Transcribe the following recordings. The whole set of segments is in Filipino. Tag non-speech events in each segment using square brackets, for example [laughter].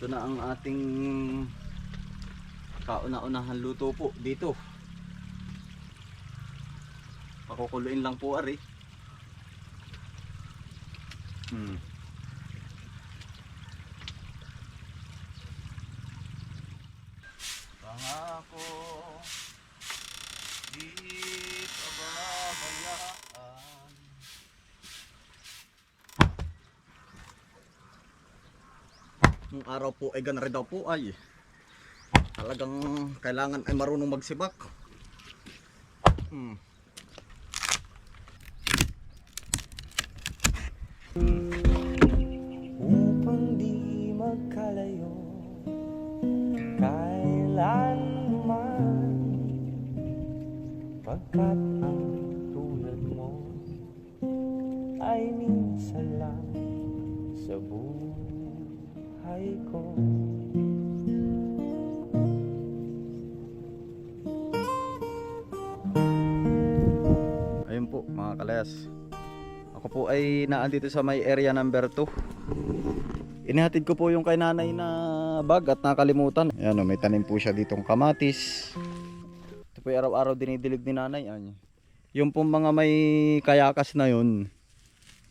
Ito na ang ating kauna-unahan luto po dito. Pakukuluin lang po ari. Hmm. Pangako di pababayaan Nung araw po ay ganari daw po ay talagang kailangan ay marunong magsibak. Hmm. upang di magkalayo kailanman pagkat ang tulad mo ay minsan lang sa buhay ko Ayun po mga kalayas. Ako po ay naandito sa may area number 2. Inihatid ko po yung kay nanay na bag at nakalimutan. Ayan o, may tanim po siya ditong kamatis. Ito po araw-araw dinidilig ni nanay. Ayan. Yung pong mga may kayakas na yun,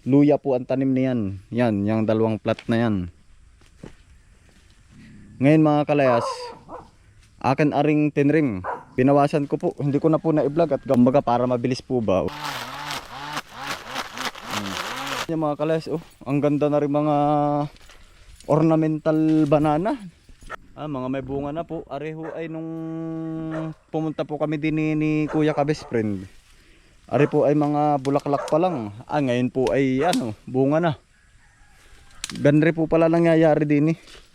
luya po ang tanim niyan. Yan, yung dalawang plat na yan. Ngayon mga kalayas, akin aring tinrim. Binawasan ko po, hindi ko na po na-vlog at gambaga para mabilis po ba. Hmm. Mga kalayas, oh, ang ganda na rin mga ornamental banana. Ah, mga may bunga na po. Areho ay nung pumunta po kami din ni, ni Kuya ka best friend. Are po ay mga bulaklak pa lang. Ah, ngayon po ay ano, bunga na. Ganre po pala nangyayari din eh.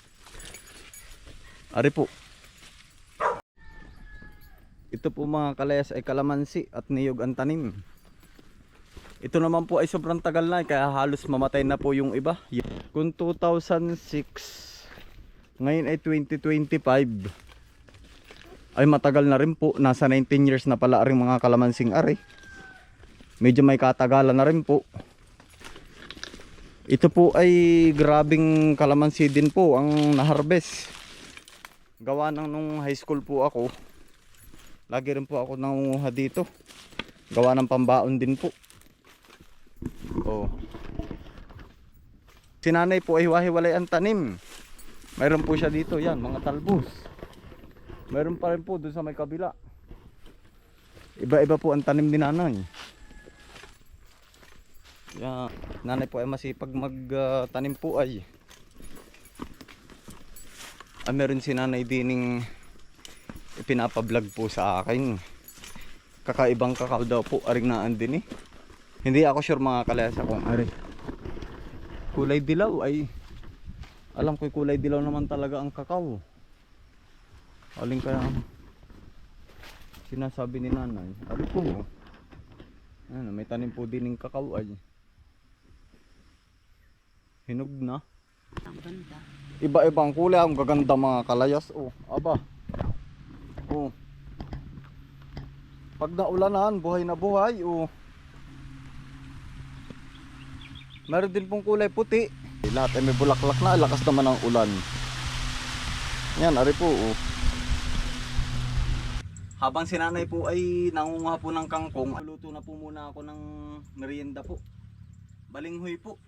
Are po. Ito po mga kalayas ay kalamansi at niyog ang tanim. Ito naman po ay sobrang tagal na kaya halos mamatay na po yung iba. Kung 2006, ngayon ay 2025. Ay matagal na rin po, nasa 19 years na pala rin mga kalamansing ari. Medyo may katagalan na rin po. Ito po ay grabing kalamansi din po ang na-harvest. Gawa nang nung high school po ako. Lagi rin po ako nangunguha dito. Gawa ng pambaon din po. Oh. Si nanay po ay hiwa-hiwalay ang tanim. Mayroon po siya dito, yan, mga talbos. Mayroon pa rin po doon sa may kabila. Iba-iba po ang tanim ni nanay. Yan, nanay po ay masipag magtanim po ay. Ah, meron si nanay dining ipinapablog po sa akin. Kakaibang kakao daw po, aring naan din eh. Hindi ako sure mga kalesa kung ari. Kulay dilaw ay alam ko kulay dilaw naman talaga ang kakao. Aling kaya ang sinasabi ni nanay. Ari ko. Ano, may tanim po din ng kakao ay. Hinog na. Ang ganda. Iba-ibang kulay ang gaganda mga kalayas. Oh, aba. Oh. Pag naulanan, buhay na buhay. Oh. Meron din pong kulay puti. Lahat ay may bulaklak na, lakas naman ang ulan. Yan, ari po. Oh. Habang si nanay po ay nangunguha po ng kangkong, luto na po muna ako ng merienda po. Balinghoy po.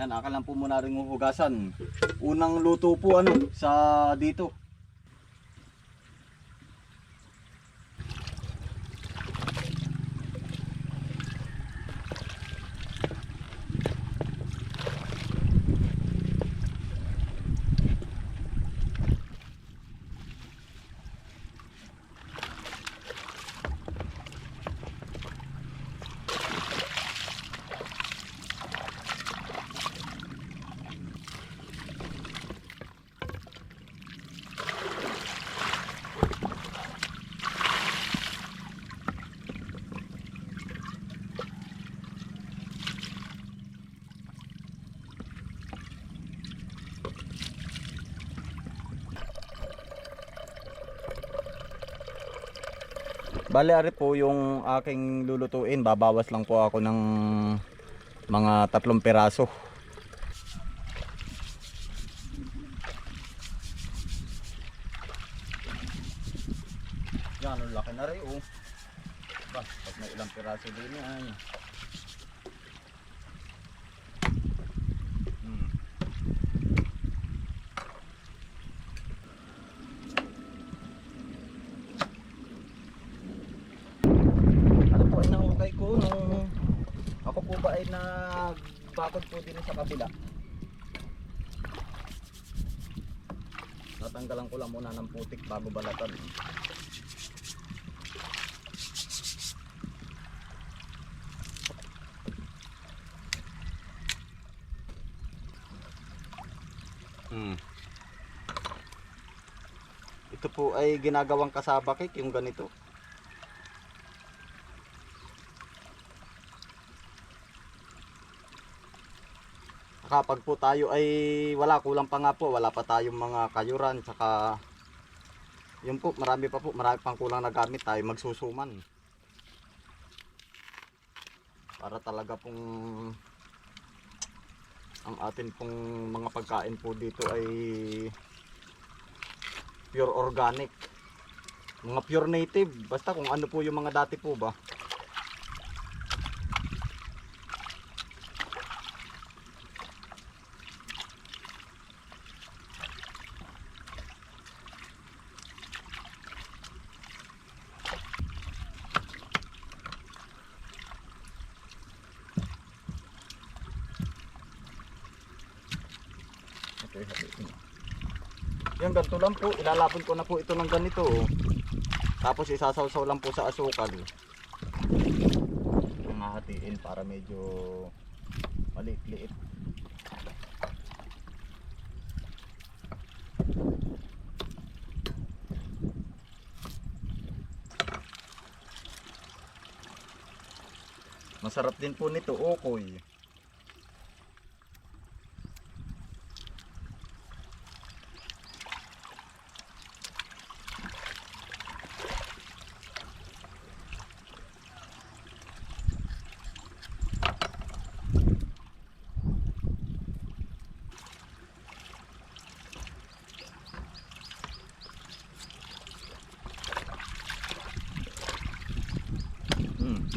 Yan, aka lang po muna rin hugasan. Unang luto po ano, sa dito. Bale, ari po yung aking lulutuin. Babawas lang po ako ng mga tatlong peraso. Yan, laki na rin oh. Bas, pag may ilang peraso din yan. Po din sa kabila. Tatanggalan ko lang muna ng putik bago balatan. Hmm. Ito po ay ginagawang kasaba cake yung ganito. Kapag po tayo ay wala kulang pa nga po, wala pa tayong mga kayuran tsaka yun po, marami pa po, marami pang kulang na gamit tayo magsusuman. Para talaga pong ang atin pong mga pagkain po dito ay pure organic. Mga pure native, basta kung ano po yung mga dati po ba. Okay, hatiin. Yan, ganito lang po. Ilalapon ko na po ito ng ganito. oh. Tapos isasawsaw lang po sa asukal. Ang hahatiin para medyo maliit-liit. Masarap din po nito, okoy. Hmm.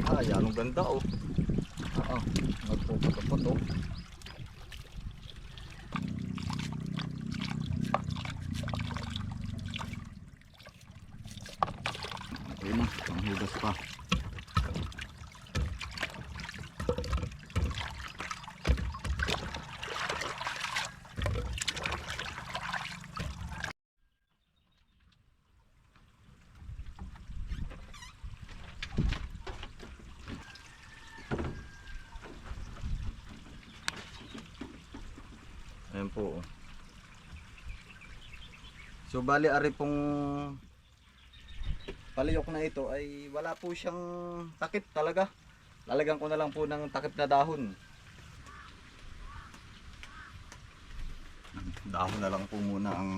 Ah, yan ang ganda oh. Oo. Nagpupot-pot oh. Okay na, ang hugas pa. Ayan po. oh. So bali ari pong paliyok na ito ay wala po siyang takip talaga. Lalagyan ko na lang po ng takip na dahon. Dahon na lang po muna ang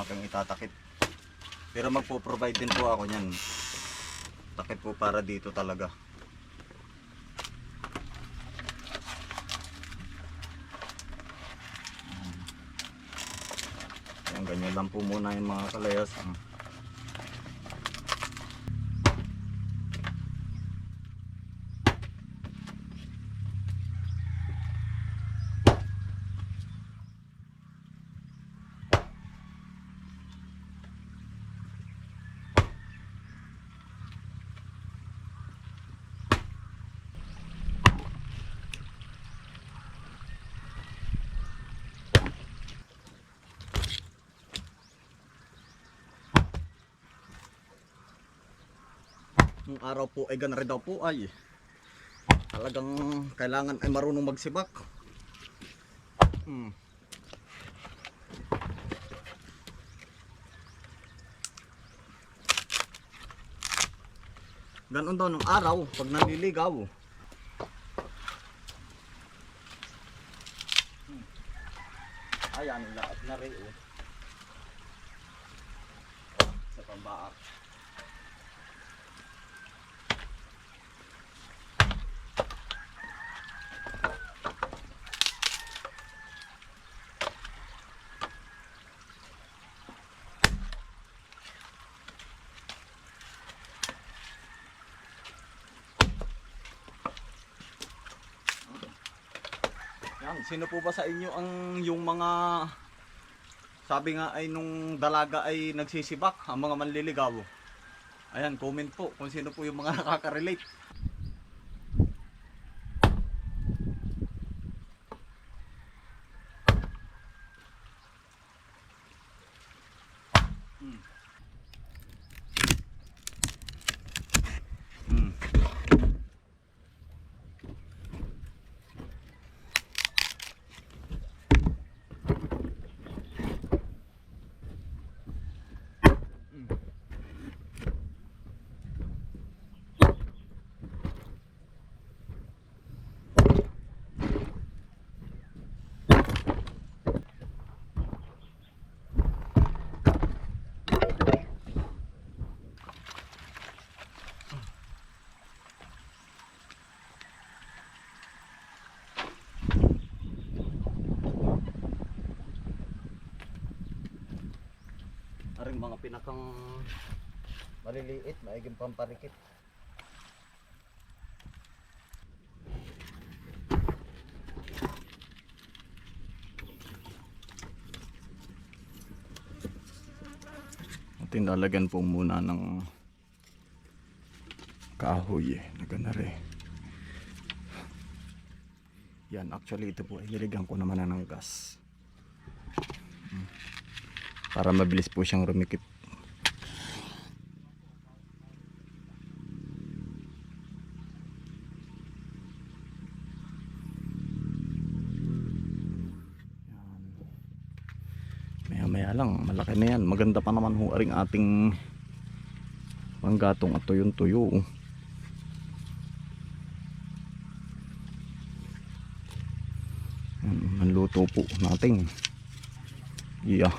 aking itatakip. Pero magpo-provide din po ako niyan. Takip po para dito talaga. Yan, ganyan lang muna yung mga kalayas. ah. Nung araw po ay ganun rin daw po ay talagang kailangan ay marunong magsibak. Hmm. Ganon daw nung araw pag nanliligaw. Hmm. Ayan, lahat na rin oh. Sa pambaak. Sino po ba sa inyo ang yung mga sabi nga ay nung dalaga ay nagsisibak, ang mga manliligaw. Ayan, comment po kung sino po yung mga [laughs] nakaka-relate. Hmm. Hmm. Mga pinakang maliliit, maiging pamparikit. Ating lalagyan po muna ng kahoy eh, na ganare. Yan, actually ito po ay nilagyan ko naman na ng gas. Para mabilis po siyang rumikit. Maya maya lang, malaki na yan. Maganda pa naman ho aring ating panggatong at tuyong tuyo. Manluto po natin. Yeah.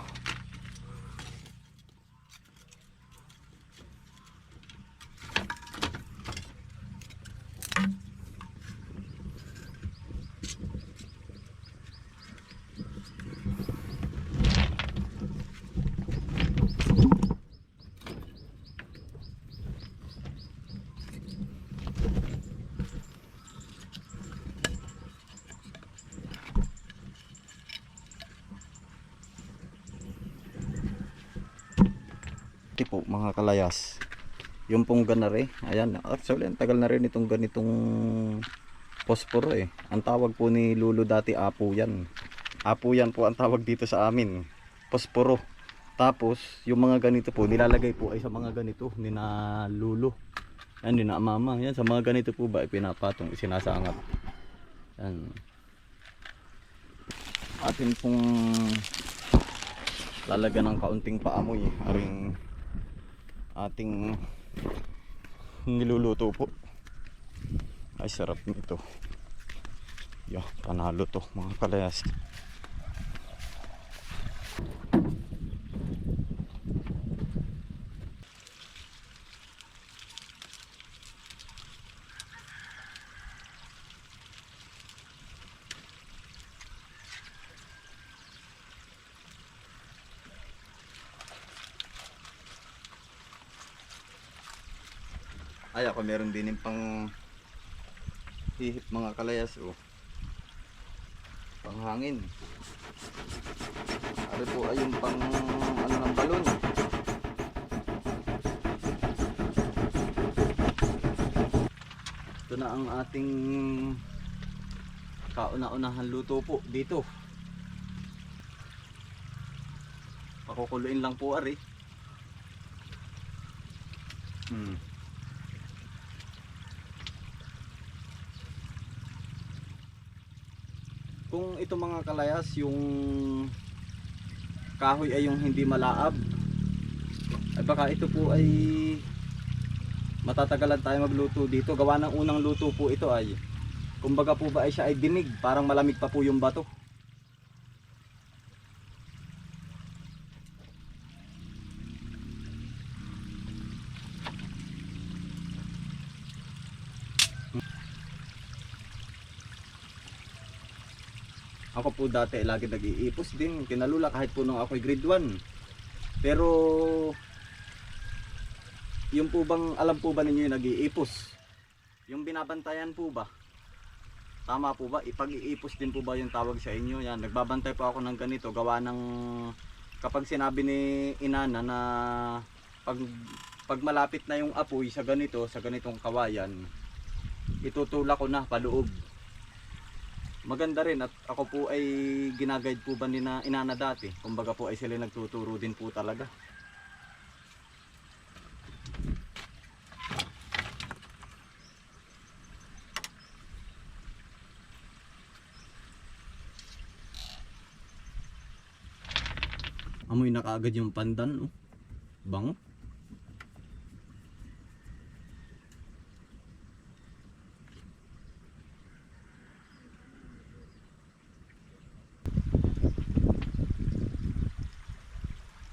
Ito po mga kalayas. Yung pong ganare, ayan, actually ang tagal na rin itong ganitong posporo eh. Ang tawag po ni Lulo dati apo yan. Apo yan po ang tawag dito sa amin. Posporo. Tapos, yung mga ganito po, nilalagay po ay sa mga ganito ni na Lulo. Yan, ni na mama. Yan, sa mga ganito po ba, pinapatong, isinasangat. Yan. Atin pong lalagyan ng kaunting paamoy aring ating niluluto po. Ay sarap nito. Yo panalo to mga kalayas Meron din yung pang hihip mga kalayas oh. Panghangin. Ano po ay yung pang ano ng balon. Ito na ang ating kauna-unahan luto po dito. Pakukuluin lang po ari. Hmm. Kung ito mga kalayas yung kahoy ay yung hindi malaab ay baka ito po ay matatagalan tayo magluto dito. Gawa ng unang luto po ito ay kumbaga po ba ay siya ay dinig parang malamig pa po yung bato Ako po dati lagi nag-iipos din, kinalula kahit po nung ako'y grade 1. Pero yung po bang alam po ba ninyo yung nag-iipos? Yung binabantayan po ba? Tama po ba? Ipag-iipos din po ba yung tawag sa inyo? Yan, nagbabantay po ako ng ganito. Gawa ng kapag sinabi ni inana na pag, pag malapit na yung apoy sa ganito, sa ganitong kawayan, itutulak ko na paloob. Maganda rin at ako po ay ginaguide po ba ni na inana dati. Kumbaga po ay sila nagtuturo din po talaga. Amoy na kaagad yung pandan, oh. Bango.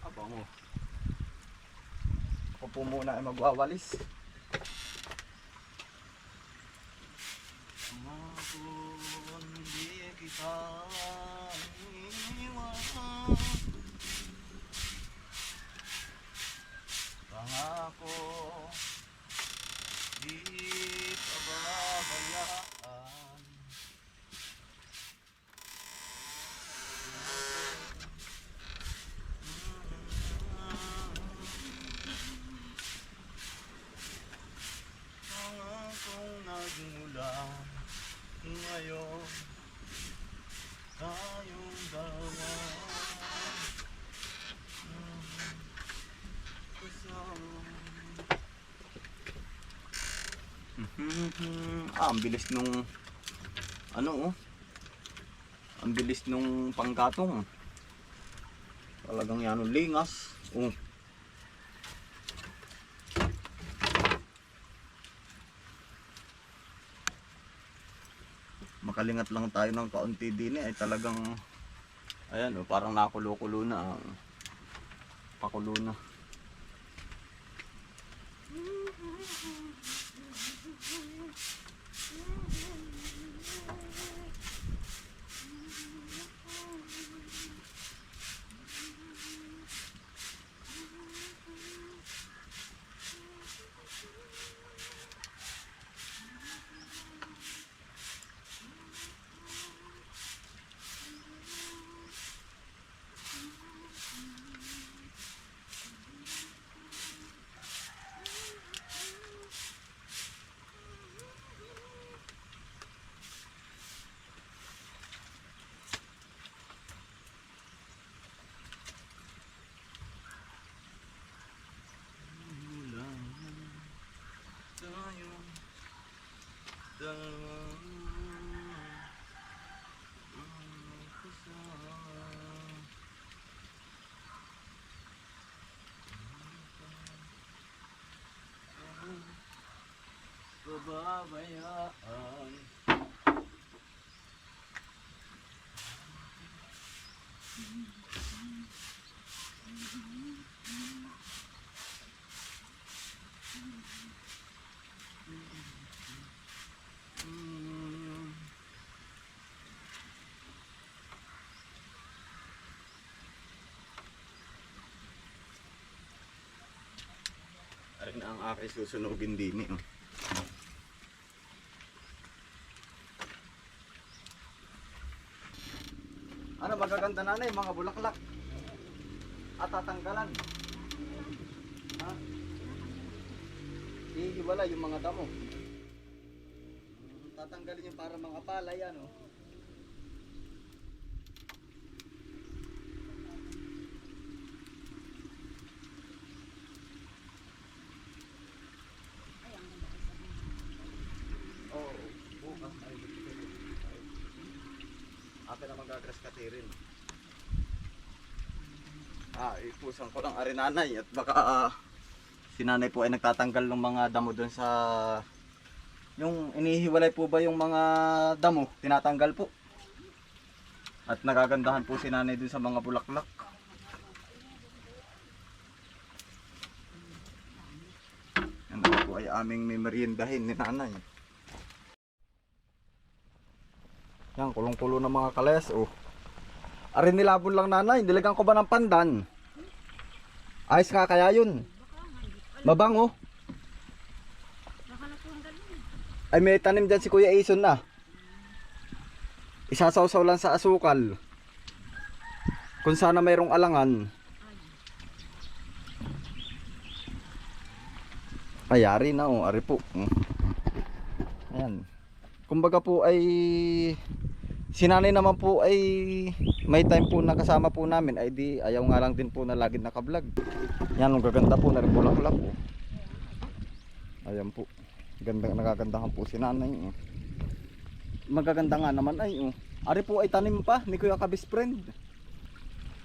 Ah, bango. Ako po muna ay magwawalis. Ako hindi kita iiwan. Pangako Di pababayaan Pangakong nagmula Ngayon Tayong dalawa Mhm. Ah, ang bilis nung ano oh. Ang bilis nung pangkatong. Talagang yan lingas. Oh. Makalingat lang tayo ng kaunti din eh, talagang ayan oh, parang nakulo-kulo na. ah. Pakulo na. Ulan tayong dalawa magkasama. Pababayaan Mm. Ay na ang aking susunugin din eh. Ano magaganda na yung mga bulaklak at tatanggalan. Ha? Iiwala yung mga damo. Tatanggalin yung para mga palay ano. Oo, bukas ay Akin na magagrass katirin. Ah, ipusan ko lang arinanay at baka ah, si nanay po ay nagtatanggal ng mga damo doon sa yung inihiwalay po ba yung mga damo, tinatanggal po. At nagagandahan po si nanay dun sa mga bulaklak. Yan po ay aming meriendahin ni nanay. Yan, kulong-kulo ng mga kales. Oh. Arin nilabon lang nanay, dilagan ko ba ng pandan? Ayos nga kaya yun. Mabango. Ay may tanim dyan si Kuya Ison na. Isasawsaw lang sa asukal. Kung sana mayroong alangan. Ayari na oh, ari po. Mm. Ayan. Kumbaga po ay sinanay naman po ay may time po na kasama po namin ay di ayaw nga lang din po na lagi nakablog. Yan ang gaganda po na rin bulaklak po. Ayan po. Ganda nagagandahan po si nanay. oh. Magaganda nga naman ay oh. Ari po ay tanim pa ni Kuya Kabis friend.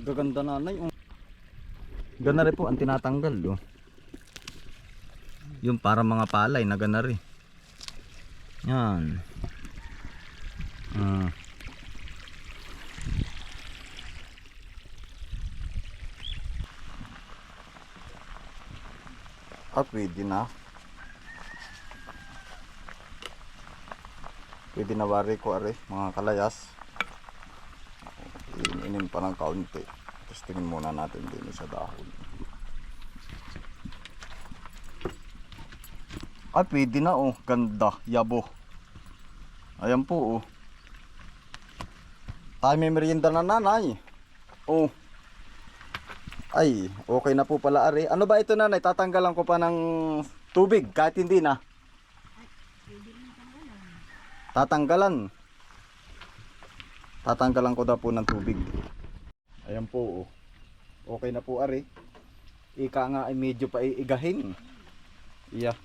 Gaganda nanay oh. Gana rin po ang tinatanggal oh. Yung para mga palay na gana rin. Yan. Ah. Ah, pwede na. Pwede na wari ko are, mga kalayas. Iinin pa ng kaunti. Tapos tingin muna natin din sa dahon. Ay, pwede na oh. Ganda. Yabo. Ayan po oh. Tayo may merienda na nanay. Oh. Ay, okay na po pala ari. Ano ba ito nanay? Tatanggalan ko pa ng tubig kahit hindi na. Tatanggalan. Tatanggalan ko daw po ng tubig. Ayan po oh. Okay na po ari. Ika nga ay medyo pa iigahin. Iya.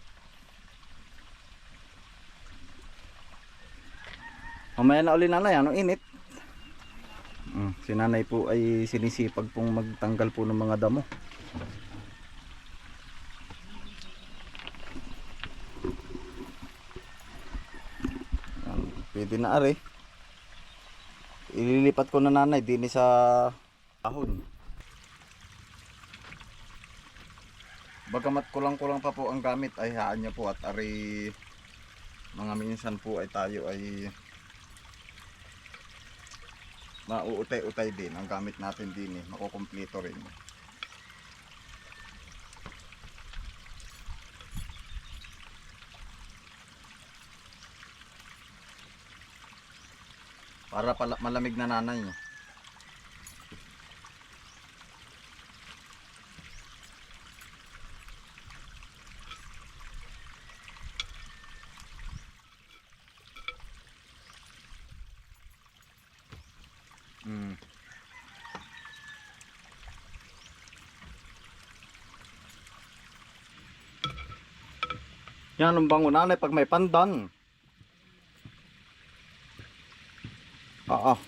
Mamaya na uli nanay, ano init? Mm, si nanay po ay sinisipag pong magtanggal po ng mga damo. Yan, pwede na are. Ililipat ko na nanay din sa ahon. Bagamat kulang-kulang pa po ang gamit ay haan niyo po at ari mga minsan po ay tayo ay mauutay-utay din. Ang gamit natin din eh. Makukumpleto rin. Para pala, malamig na nanay niyo Mm. Yan ang bango nanay pag may pandan. Ah, ah.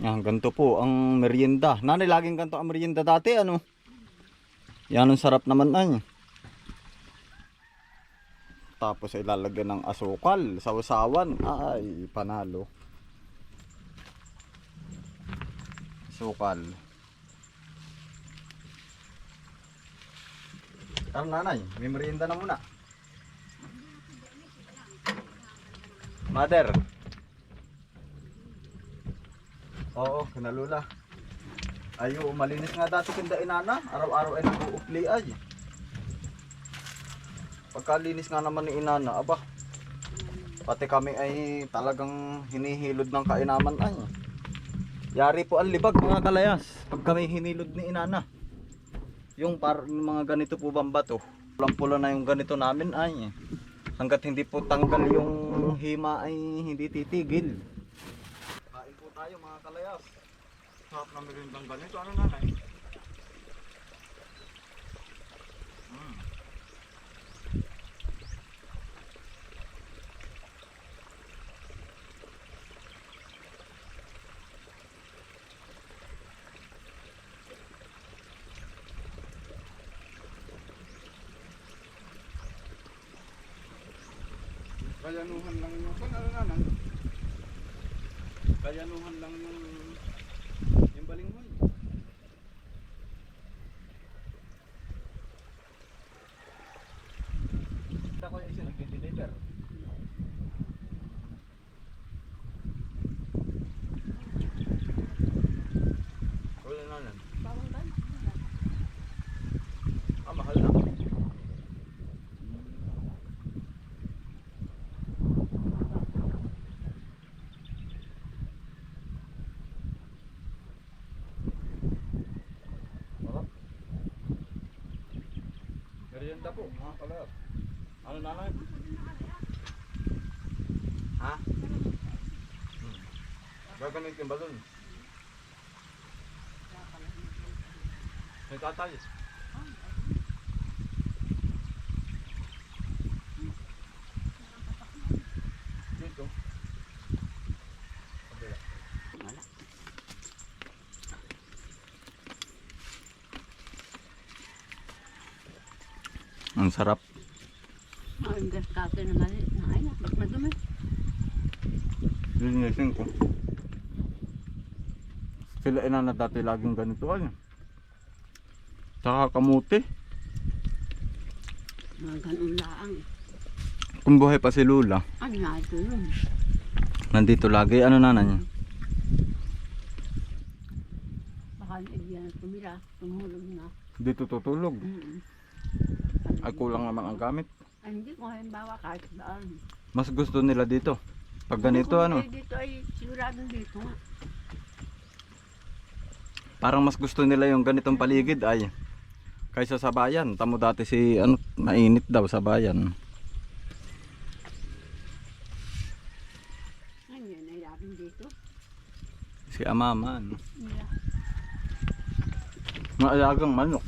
Yan, ganito po ang merienda. Nanay, laging ganito ang merienda dati, ano? Yan ang sarap naman ay. Tapos ay lalagyan ng asukal, sausawan. Ay, panalo. Asukal. Tara nanay, may merienda na muna. Mother. Oo, kinalula. Ayo, malinis nga dati kinda inana. Araw-araw ay nag-uupli ay. Pagkalinis nga naman ni inana, aba. Pati kami ay talagang hinihilod ng kainaman ay. Yari po ang libag mga kalayas. Pag kami hinilod ni inana. Yung par yung mga ganito po bang bato. Pulang-pula na yung ganito namin ay. Hanggat hindi po tanggal yung hima ay hindi titigil. Kain po tayo mga kalayas. Sarap na merindang ganito. Ano nanay? Kayanuhan lang yung kung ano naman. Kayanuhan lang yung balinghoy. Ako yung isa nagdi-deliver. Wala na lang. Ah, mahal na. Maganda po, mga kalayas. Ano nanay? Ha? Hmm. Gagamitin ba dun? May tatay. Dito. Kabila. Ang sarap. Ang gas kake na mali. Ay, ba't madumi? Linisin ko. Sila ina na dati laging ganito ay. Tsaka kamuti. Mga ganun laang. Kung buhay pa si Lula, Ano na ito yun? nandito lagi. Ano na niya? Baka nagyan tumira. Tumulog na. Dito tutulog. Mm. Ay kulang naman ang gamit. Ay, hindi ko halimbawa kahit daan. Mas gusto nila dito. Pag ganito Kung ano, Dito ay siguradong dito parang mas gusto nila yung ganitong paligid ay kaysa sa bayan. Tamo dati si ano, mainit daw sa bayan. Ay, yan ay labing dito. Si Amaman. Yeah. Maalagang manok.